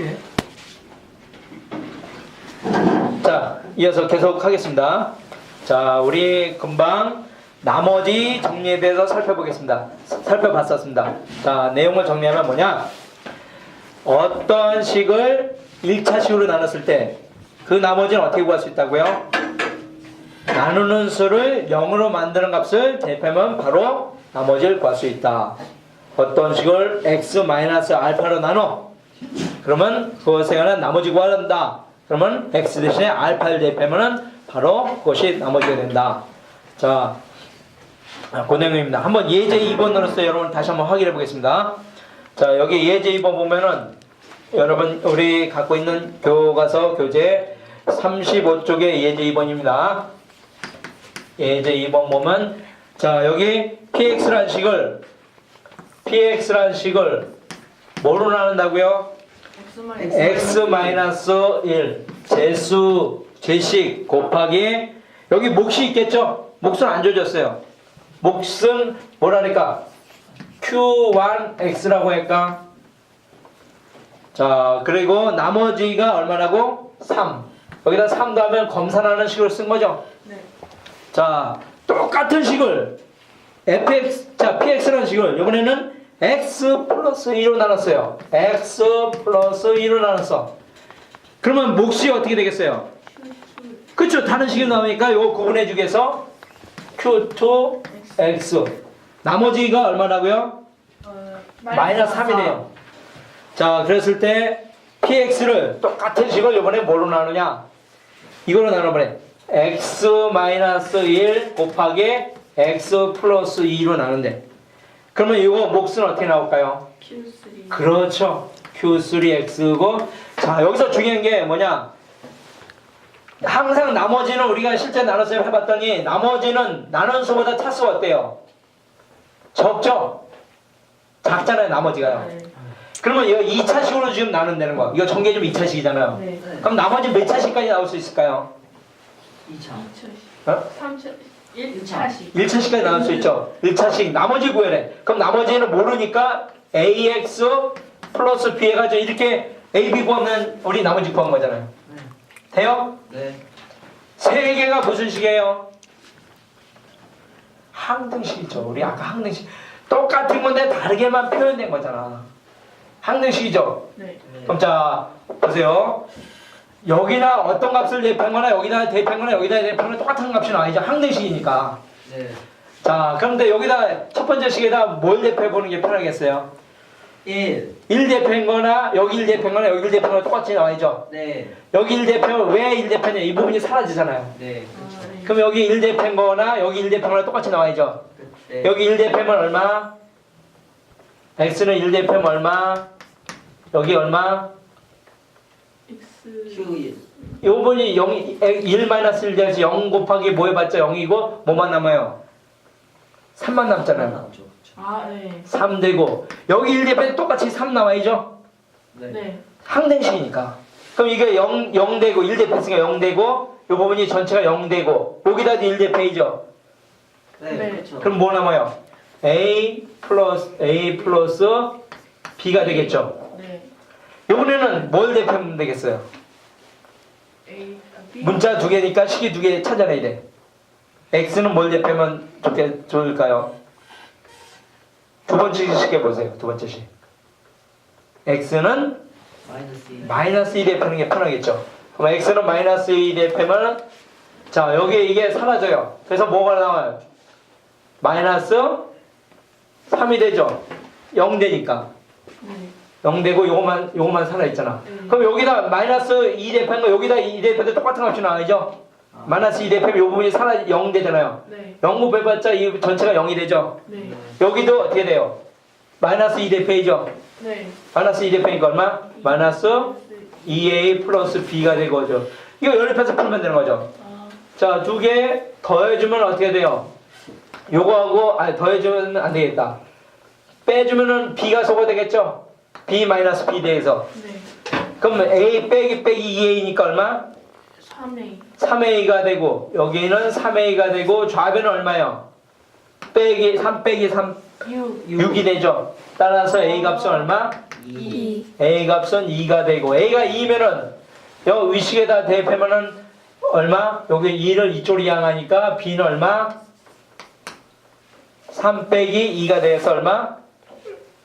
예. 자, 이어서 계속 하겠습니다. 자, 우리 금방 나머지 정리에 대해서 살펴보겠습니다. 살펴봤었습니다. 자, 내용을 정리하면 뭐냐? 어떤 식을 1차 식으로 나눴을 때 그 나머지는 어떻게 구할 수 있다고요? 나누는 수를 0으로 만드는 값을 대입하면 바로 나머지를 구할 수 있다. 어떤 식을 x-알파로 나눠 그러면 그것에 관한 나머지 구하는다. 그러면 x 대신에 알파를 대입하면은 바로 그것이 나머지가 된다. 자, 아, 그 내용입니다. 한번 예제 2번으로서 여러분 다시 한번 확인해 보겠습니다. 자, 여기 예제 2번 보면은 여러분 우리 갖고 있는 교과서 교재 35쪽의 예제 2번입니다. 예제 2번 보면 자, 여기 px라는 식을 px라는 식을 뭐로 나눈다고요? X-1 제수 제식 곱하기 여기 몫이 있겠죠? 몫은 안 줘졌어요. 몫은 뭐라니까? q1x라고 할까? 자 그리고 나머지가 얼마라고? 3 여기다 3 더하면 검산하는 식으로 쓴 거죠? 네. 자 똑같은 식을 fx 자 px라는 식을 이번에는 x 플러스 2로 나눴어요. x 플러스 2로 나눴어. 그러면 몫이 어떻게 되겠어요? 그쵸 다른 식이 나오니까 이거 구분해 주겠어 q2 x 나머지가 얼마라고요? 어, 마이너스 3이네요. 자, 그랬을 때 px를 똑같은 식을 이번에 뭘로 나누냐? 이걸로 나눠버려. x 마이너스 1 곱하기 x 플러스 2로 나눈대. 그러면 이거 몫은 어떻게 나올까요? Q3 그렇죠. q3x고 자, 여기서 중요한 게 뭐냐? 항상 나머지는 우리가 실제 나눠서 해봤더니 나머지는 나눈 수보다 차수가 어때요? 적죠? 작잖아요, 나머지가요. 네. 그러면 이거 2차식으로 지금 나눈다는 거. 이거 전개 좀 2차식이잖아요. 네. 그럼 나머지 몇 차식까지 나올 수 있을까요? 2차. 어? 3차 1차식 1차식까지 나올 수 있죠. 1차식 나머지 구해래. 그럼 나머지는 모르니까 ax 플러스 b 해가지고 이렇게 a, b 구하면 우리 나머지 구한 거잖아요. 네. 돼요? 네. 세 개가 무슨 식이에요? 항등식이죠. 우리 아까 항등식. 똑같은 건데 다르게만 표현된 거잖아. 항등식이죠. 네. 그럼 자 보세요. 여기나 어떤 값을 대입한 거나 여기다 대입한 거나 여기다 대입한 거나 똑같은 값이 나와야죠. 항등식이니까. 네. 자 그런데 여기다 첫 번째 식에다 뭘 대입해 보는 게 편하겠어요? 1. 1 대입한 거나 여기 1 대입한 거나 여기 1 대입한 거나 똑같이 나와야죠. 네. 여기 1 대입하면 왜1 대입하냐 이 부분이 사라지잖아요. 네. 그럼 여기 1 대입한 거나 여기 1 대입한 거나 똑같이 나와야죠. 네. 여기 1 대입하면 얼마? x는 1 대입하면 얼마? 여기 얼마? X Q1. 요번이 0, 1 마이너스 1 돼서 0 곱하기 뭐 해봤자 0이고 뭐만 남아요? 3만 남잖아요. 나오죠. 아, 네. 3 되고 여기 1 대입하면 똑같이 3 나와야죠? 네. 네. 항등식이니까. 그럼 이게 0, 0 되고 1 대입했으니까 0 되고 요 부분이 전체가 0 되고 여기다도 1 대입해야죠? 네. 네. 그렇죠. 그럼 뭐 남아요? a 플러스 a 플러스 b가 되겠죠? 네. 요번에는 뭘 대입하면 되겠어요? 문자 두 개니까 식이 두 개 찾아내야 돼. x는 뭘 대표면 좋게 좋을까요? 두 번째 식 해보세요. 두 번째 식. x는 마이너스 1. 마이너스 2 대표는 게 편하겠죠. 그럼 x는 마이너스 2 대표면 자 여기에 이게 사라져요. 그래서 뭐가 나와요? 마이너스 3이 되죠. 0 되니까. 네. 0 되고 요것만 요것만 살아 있잖아. 음. 그럼 여기다 마이너스 2 대표한 거 여기다 2 대표도 똑같은 값이 나와야죠. 아. 마이너스 2 대표면 요 부분이 사라 0 되잖아요. 네. 0 곱해봤자 이 전체가 0이 되죠. 네. 여기도 어떻게 돼요? 마이너스 2 대표이죠. 네. 마이너스 2 대표니까 얼마? 마이너스 2a 플러스 b가 되고죠. 이거 연립해서 풀면 되는 거죠. 아, 자, 두 개 더해주면 어떻게 돼요? 요거하고 아니 더해주면 안 되겠다. 빼주면은 b가 소거 되겠죠? B 마이너스 b 대해서. 네. 그럼 a 빼기 빼기 2a니까 얼마? 3A 3a가 되고 여기는 3a가 되고 좌변은 얼마요? 빼기 3 빼기 3 6 6이 되죠. 따라서 a 값은 얼마? 2 A 값은 2가 되고 A가 2면은 여 의식에다 대입하면은 얼마? 여기 2를 이쪽으로 향하니까 B는 얼마? 3 빼기 2가 돼서 얼마?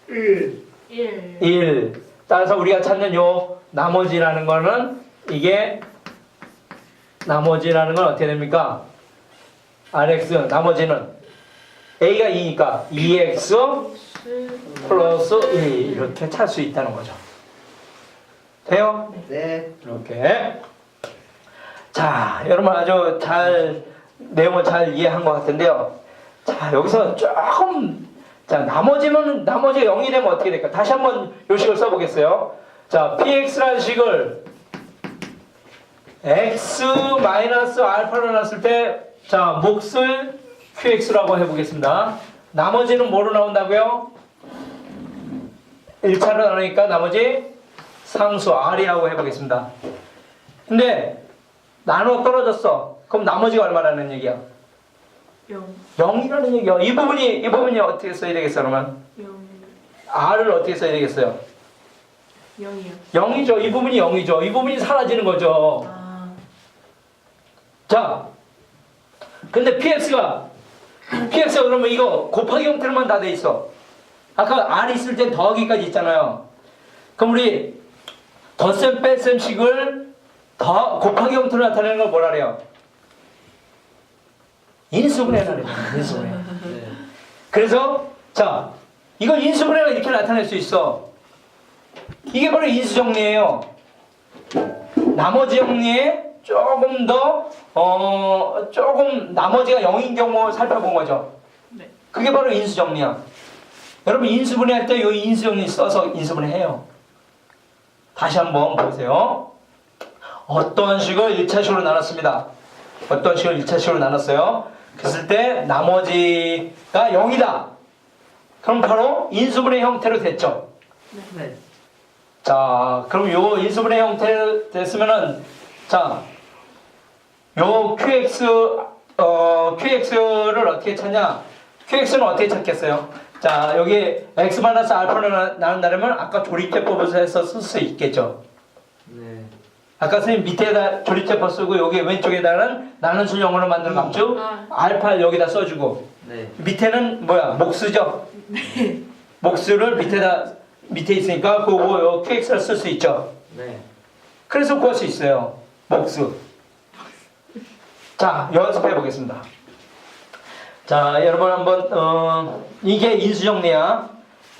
1 1 1. 따라서 우리가 찾는 요 나머지라는 거는 이게 나머지라는 건 어떻게 됩니까? RX 나머지는 A가 2니까 2X 플러스 1 이렇게 찾을 수 있다는 거죠. 돼요? 네 이렇게. 자, 여러분 아주 잘 내용을 잘 이해한 것 같은데요. 자, 여기서 조금 자 나머지는 나머지 0이 되면 어떻게 될까? 다시 한번 요 식을 써보겠어요. 자, px라는 식을 x 마이너스 알파로 놨을 때, 자 몫을 qx라고 해보겠습니다. 나머지는 뭐로 나온다고요? 1차로 나누니까 나머지 상수 r이라고 해보겠습니다. 근데 나눠 떨어졌어. 그럼 나머지가 얼마라는 얘기야? 0 0이라는 얘기야. 이 부분이 이 부분이 어떻게 써야 되겠어 그러면? 0 r을 어떻게 써야 되겠어요? 0이요 0이죠. 이 부분이 0이죠. 이 부분이 사라지는 거죠. 아 자, 근데 px가 px가 그러면 이거 곱하기 형태로만 다 돼 있어. 아까 r 있을 때 더하기까지 있잖아요. 그럼 우리 덧셈 뺄셈 식을 더 곱하기 형태로 나타내는 걸 뭐라 그래요? 인수분 해라 그래요. 인수분해. 네. 그래서 자 이걸 인수분 해가 이렇게 나타낼 수 있어. 이게 바로 인수정리예요. 나머지 정리에 조금 더 어, 조금 나머지가 0인 경우 살펴본 거죠. 네. 그게 바로 인수정리야. 여러분 인수분해 할 때 이 인수정리 써서 인수분해 해요. 다시 한번 보세요. 어떤 식을 1차식으로 나눴습니다. 어떤 식을 1차식으로 나눴어요. 그랬을 때 나머지가 0이다. 그럼 바로 인수분해 형태로 됐죠. 네. 자, 그럼 요 인수분해 형태 됐으면은 자, 요 QX 어 QX를 어떻게 찾냐? QX는 어떻게 찾겠어요? 자, 여기 x 마이너스 나- 나눈다면 아까 조립제법에서 해서 쓸 수 있겠죠. 네. 아까 선생님 밑에다 조립제법 쓰고 여기 왼쪽에다는 나는 수 영어로 만든 값주 아. 알파를 여기다 써주고 네. 밑에는 뭐야 목수죠. 목수를 밑에다 밑에 있으니까 그거 요 QX를 쓸 수 있죠. 네. 그래서 구할 수 있어요. 목수. 자, 연습해 보겠습니다. 자, 여러분 한번 어, 이게 인수정리야.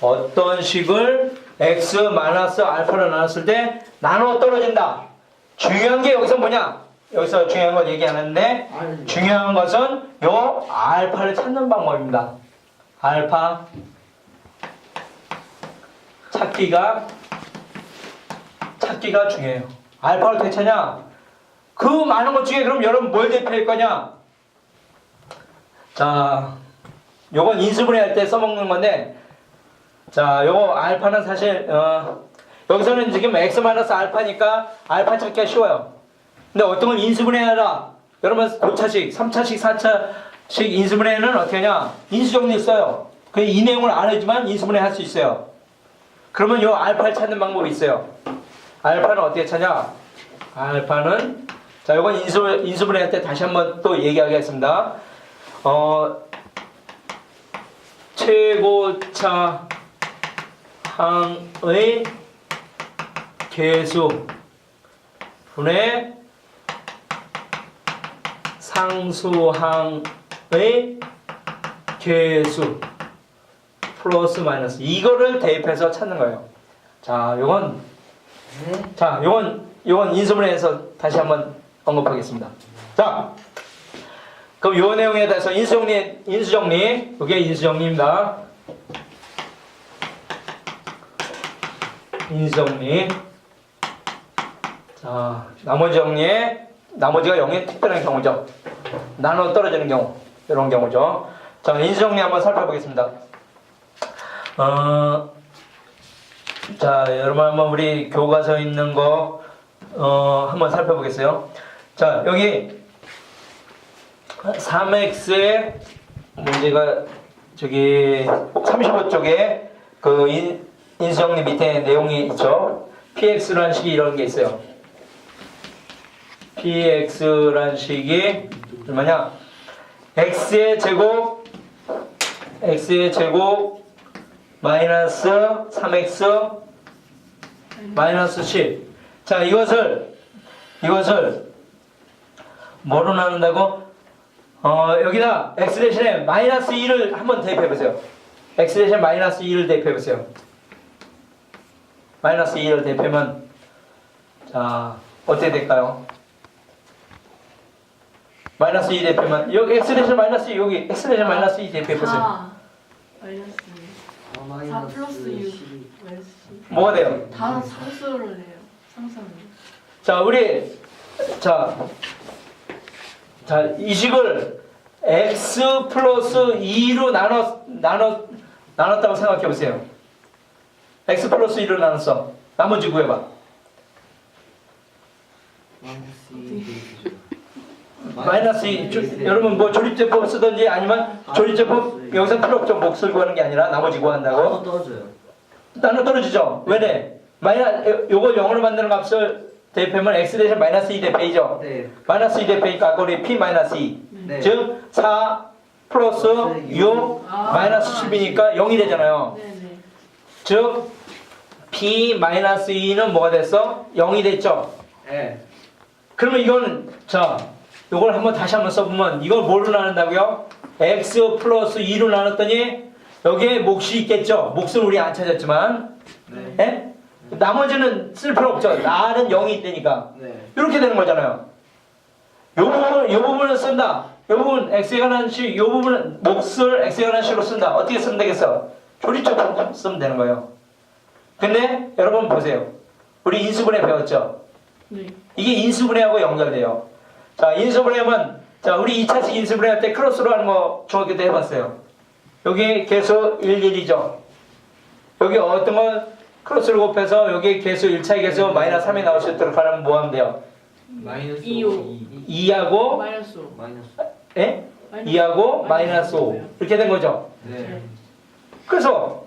어떤 식을 x 마이너스 알파로 나눴을 때 나눠 떨어진다. 중요한 게 여기서 뭐냐? 여기서 중요한 걸 얘기하는데 중요한 것은 요 알파를 찾는 방법입니다. 알파 찾기가 찾기가 중요해요. 알파를 어떻게 찾냐? 그 많은 것 중에 그럼 여러분 뭘 대표할 거냐? 자, 요건 인수분해 할 때 써먹는 건데, 자, 요거 알파는 사실 어, 여기서는 지금 x 마이너스 알파니까 알파 찾기가 쉬워요. 근데 어떤 걸 인수분해하라. 여러분 5차식, 3차식, 4차식 인수분해는 어떻게 하냐? 인수정리 써요. 그 이 내용을 알지만 인수분해 할 수 있어요. 그러면 요 알파를 찾는 방법이 있어요. 알파는 어떻게 찾냐? 알파는 자, 이건 인수 인수분해 할 때 다시 한번 또 얘기하겠습니다. 어 최고차 항의 개수 분의 상수항의 개수 플러스 마이너스 이거를 대입해서 찾는 거예요. 자, 요건 네. 자, 요건 요건 인수분해에서 다시 한번 언급하겠습니다. 자, 그럼 요 내용에 대해서 인수정리 인수정리 이게 인수정리입니다. 인수정리. 자, 나머지 정리에 나머지가 0에 특별한 경우죠. 나눠 떨어지는 경우 이런 경우죠. 자, 인수정리 한번 살펴보겠습니다. 어, 자, 여러분 한번 우리 교과서 있는 거 어, 한번 살펴보겠어요. 자, 여기 3x의 문제가 저기 35쪽에 그 인, 인수정리 밑에 내용이 있죠. px라는 식이 이런 게 있어요. Px라는 식이 얼마냐? x의 제곱 x의 제곱 마이너스 3x 마이너스 10. 자, 이것을 이것을 뭐로 나눈다고? 어, 여기다 x 대신에 마이너스 2를 한번 대입해 보세요. x 대신에 마이너스 2를 대입해 보세요. 마이너스 2를 대입하면 자, 어떻게 될까요? 마이너스 2 대입하면 여기 x 대신에 마이너스 2 여기 x 대신에 마이너스 2 대입해 보세요. 4 마이너스 아, 4 마이너스 플러스 6 12. 마이너스 10 뭐가 돼요? 다 상수를 해요 상수를 자, 우리 자, 자, 이 식을 x 플러스 2로 나눠 나눠 나눴다고 생각해 보세요. x 플러스 2로 나눴어. 나머지 구해봐. 마이너스 2. 마이너스 2. 조- 여러분 뭐 조립제법 쓰든지 아니면 조립제법 여기서 필요 없죠. 몫을 구하는 게 아니라 나머지 구한다고. 나도 떨어져요. 나눠 떨어지죠. 왜네? 마이너 요거 영어로 만드는 값을 대입하면 x 대신 마이너스 2 대입이죠. 네. 마이너스 2 대입이니까 거리 p 마이너스 2. 네. 즉, 4 플러스 6 아. 마이너스 10이니까 0이 되잖아요. 네네 즉, p 마이너스 2는 뭐가 됐어? 0이 됐죠? 네. 그러면 이거는, 자, 이걸 한번 다시 한번 써보면 이걸 뭐로 나눈다고요? x 플러스 2로 나눴더니 여기에 몫이 있겠죠? 몫은 우리 안 찾았지만, 네. 예? 나머지는 쓸 필요 없죠. 나는 0이 있다니까. 네. 이렇게 되는 거잖아요. 요 부분, 요 부분을 쓴다. 요 부분 x에 관한 식, 요 부분은 몫을 x에 관한 식으로 쓴다. 어떻게 쓰면 되겠어? 조립적으로 쓰면 되는 거예요. 근데 여러분 보세요. 우리 인수분해 배웠죠? 네 이게 인수분해하고 연결돼요. 자, 인수분해하면 자, 우리 2차식 인수분해 할때 크로스로 하는 거 중학교 때 해봤어요. 여기 개수 1, 1이죠. 여기 어떤 건 크로스를 곱해서 여기 개수 1차의 개수 마이너스 3이 나올 수 있도록 하면 뭐 하면 돼요? 마이너스 이요. 2. 2하고 마이너스 5 마이너스. 예? 2하고 마이너스 5 이렇게 된 거죠. 네. 그래서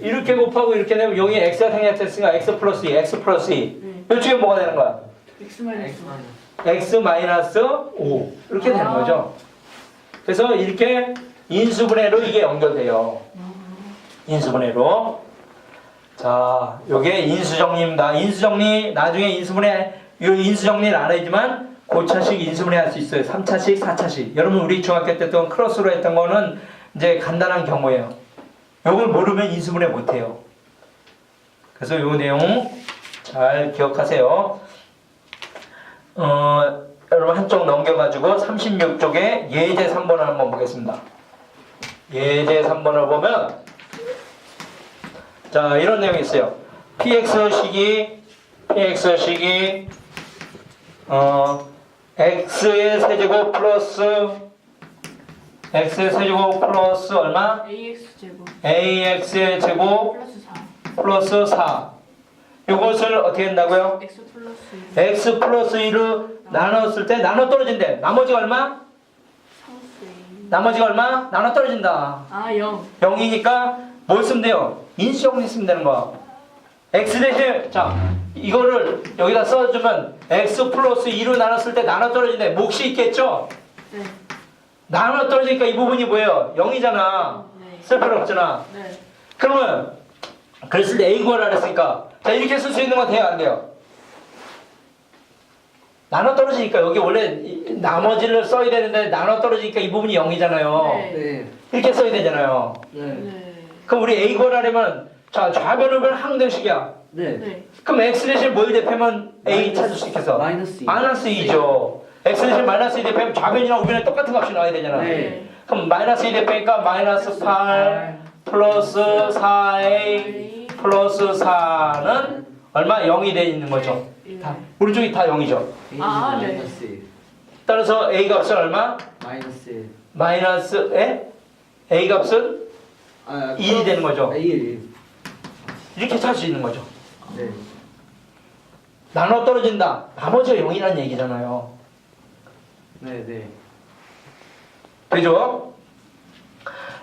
이렇게 곱하고 이렇게 되면 0이 x가 생략됐으니까 x 플러스 2, x 플러스 2네 이쪽에 뭐가 되는 거야? x 마이너스 X 마이너스. X 마이너스 5 이렇게 되는 아. 거죠. 그래서 이렇게 인수분해로 이게 연결돼요. 아, 인수분해로. 자, 요게 인수정리입니다. 인수정리 나중에 인수분해 요 인수정리를 알아야지만 고차식 인수분해 할 수 있어요. 3차식, 4차식. 여러분 우리 중학교 때 했던 크로스로 했던 거는 이제 간단한 경우예요. 요걸 모르면 인수분해 못 해요. 그래서 요 내용 잘 기억하세요. 어, 여러분 한쪽 넘겨가지고 36쪽에 예제 3번을 한번 보겠습니다. 예제 3번을 보면 자 이런 내용이 있어요. px식이 px식이 어 x의 세제곱 플러스 x의 세제곱 플러스 얼마? ax 제곱 ax의 제곱 플러스 4 플러스 4 이것을 어떻게 한다고요? x 플러스 1 x 플러스 2를 나눴을 때 나눠 떨어진대. 나머지가 얼마? 나머지가 얼마? 나눠 떨어진다. 아 0 0이니까 뭘 쓰면 돼요? 인수정리 쓰면 되는 거야. x 대신 자 이거를 여기다 써주면 x 플러스 2로 나눴을 때 나눠 떨어진대. 몫이 있겠죠? 네 나눠 떨어지니까 이 부분이 뭐예요? 0이잖아. 네. 쓸 필요 없잖아. 네. 그러면 그랬을 때 a 구하라 그랬으니까 자 이렇게 쓸 수 있는 건 돼요 안 돼요? 나눠 떨어지니까 여기 원래 이- 나머지를 써야 되는데 나눠 떨어지니까 이 부분이 0이잖아요. 네. 네. 이렇게 써야 되잖아요. 네. 네. 그럼 우리 a 구하려면 자 좌변을 항등식이야. 네. 네. 그럼 x 대신 뭘 대표면 a 찾을 수 있겠어? 마이너스 2. 마이너스 2죠. x 대신 마이너스 2 대표면 좌변이랑 우변에 똑같은 값이 나와야 되잖아. 네. 그럼 마이너스 2 대표니까 마이너스 8 플러스 4a 플러스 4는 얼마? 0이 돼 있는 거죠. 네. 다, 우리 쪽이 다 0이죠. 아, 네. 마이너스 1. 따라서 a 값은 얼마? 마이너스 1. 마이너스 에? a 값은 아, 1이 되는 거죠. 1. 이렇게 찾을 수 있는 거죠. 네. 나눠 떨어진다. 나머지가 0이라는 얘기잖아요. 네, 네. 그죠?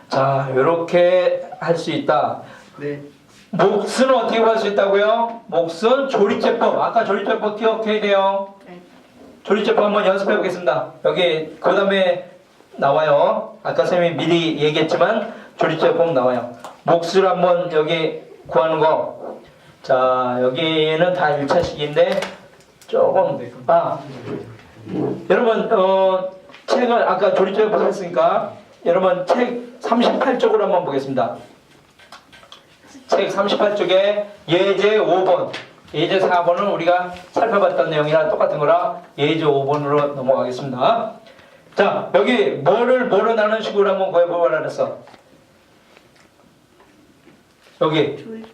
자, 이렇게 할 수 있다. 네. 몫은 어떻게 구할 수 있다고요? 몫은 조리제법. 아까 조리제법 기억해야 돼요. 네. 조리제법 한번 연습해 보겠습니다. 여기 그 다음에 나와요. 아까 선생님이 미리 얘기했지만 조리제법 나와요. 몫을 한번 여기 구하는 거. 자 여기는 다 1차식인데 조금 아 여러분 어 책을 아까 조리제법 했으니까 여러분 책 38쪽으로 한번 보겠습니다. 책 38쪽에 예제 5번, 예제 4번은 우리가 살펴봤던 내용이랑 똑같은 거라 예제 5번으로 넘어가겠습니다. 자, 여기 뭐를 뭐로 나눈 식으로 한번 구해보라 그랬어. 여기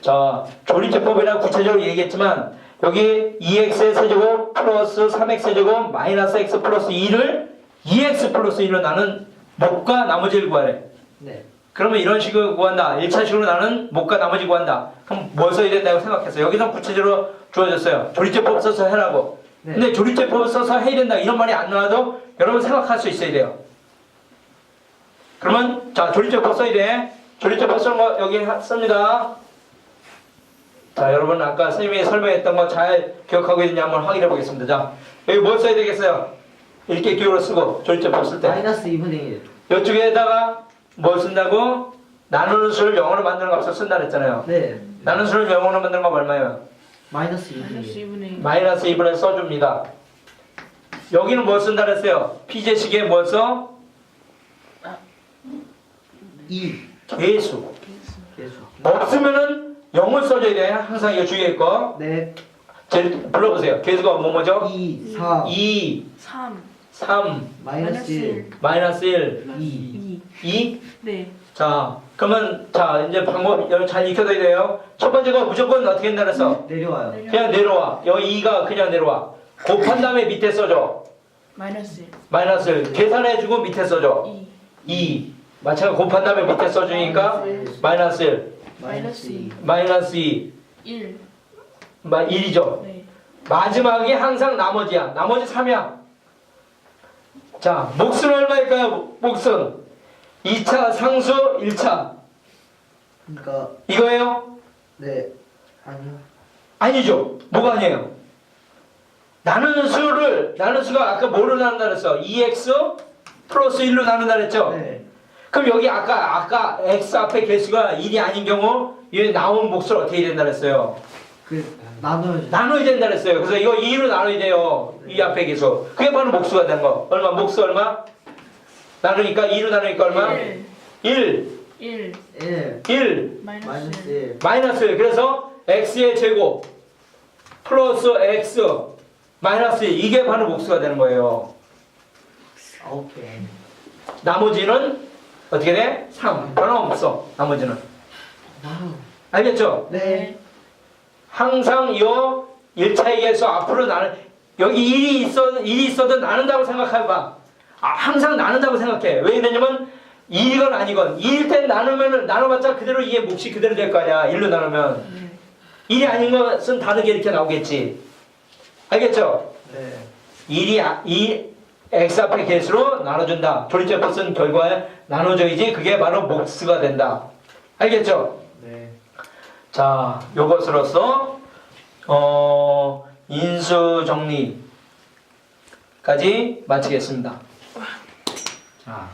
자, 조리제법이라 구체적으로 얘기했지만 여기 2x의 세제곱 플러스 3x 세제곱 마이너스 x 플러스 2를 2x 플러스 1로 나눈 목과 나머지를 구하래. 네. 그러면 이런 식으로 구한다. 1차식으로 나는 목과 나머지 구한다. 그럼 뭘 써야 된다고 생각했어요? 여기서 구체적으로 주어졌어요. 조리제법 써서 해라고. 네. 근데 조리제법 써서 해야 된다. 이런 말이 안 나와도 여러분 생각할 수 있어야 돼요. 그러면 자 조리제법 써야 돼. 조리제법 쓰는 거 여기 하- 씁니다. 자 여러분 아까 선생님이 설명했던 거 잘 기억하고 있는지 한번 확인해 보겠습니다. 자 여기 뭘 써야 되겠어요? 이렇게 기울어 쓰고 조리제법 쓸 때. 마이너스 2분의 1. 이쪽에다가 뭘 쓴다고? 나누는 수를 영어로 만드는 값을 쓴다 그랬잖아요. 네. 나누는 수를 영어로 만드는 건 얼마예요? 마이너스 2분의 마이너스 1. 2분의 1 마이너스 2분을 써줍니다. 여기는 뭘 쓴다 그랬어요? 피제식에 뭘 써? 2. 개수. 없으면은 0을 써줘야 돼. 항상 이거 주의할 거. 네. 제 불러보세요. 개수가 뭐 뭐죠? 2, 4, 2, 3 3, 마이너스 1, 마이너스 1, 2. 2 2. 네 자, 그러면 자 이제 방법 여러분 잘 익혀둬야 돼요. 첫 번째 거 무조건 어떻게 한다 그랬어? 내려와요. 내려 그냥 내려와. 여기 2가 그냥 내려와. 곱한 다음에 밑에 써줘. 마이너스 1 마이너스 1. 계산해주고 밑에 써줘. 2 2. 마찬가지 곱한 다음에 밑에 써주니까 마이너스 1. 마이너스 2 마이너스 2. 1 마 1이죠. 네 마지막이 항상 나머지야. 나머지 3이야. 자, 몫은 얼마일까요? 몫은 2차 상수 1차. 그러니까 이거예요? 네. 아니요. 아니죠. 뭐가 아니에요? 나누는 수를 나누는 수가 아까 뭐로 나눈다 그랬어? 2x 플러스 1로 나눈다 그랬죠? 네. 그럼 여기 아까 아까 x 앞에 개수가 1이 아닌 경우 이 나온 몫을 어떻게 해야 된다 그랬어요? 그 나눠야죠. 나눠야 된다 그랬어요. 그래서 이거 2로 나눠야 돼요. 이 앞에 개수. 그게 바로 몫수가 되는 거. 얼마? 몫수 얼마? 나누니까 2로 나누니까 얼마? 1 1, 1 1. 1, 마이너스 마이너스 1 1. 마이너스 1. 그래서 x의 제곱 플러스 x 마이너스 1. 이게 바로 몫수가 되는 거예요. 오케이. 나머지는 어떻게 돼? 3. 변함없어. 나머지는. 와우. 알겠죠? 네. 항상 요 1차의 개수 앞으로 나는 여기 1이 있어 1이 있어도 나눈다고 생각해봐. 아, 항상 나눈다고 생각해. 왜 그러냐면 2건 아니건 2일 땐 나누면은 나눠봤자 그대로 이게 몫이 그대로 될 거 아니야. 1로 나누면 네 1이 아닌 것은 다르게 이렇게 나오겠지. 알겠죠? 네. 1이 아, 이 x 앞의 개수로 나눠준다. 조리제 것은 결과에 나눠져야지 그게 바로 몫가 된다. 알겠죠? 네. 자, 요것으로서 어, 인수 정리까지 마치겠습니다. 자,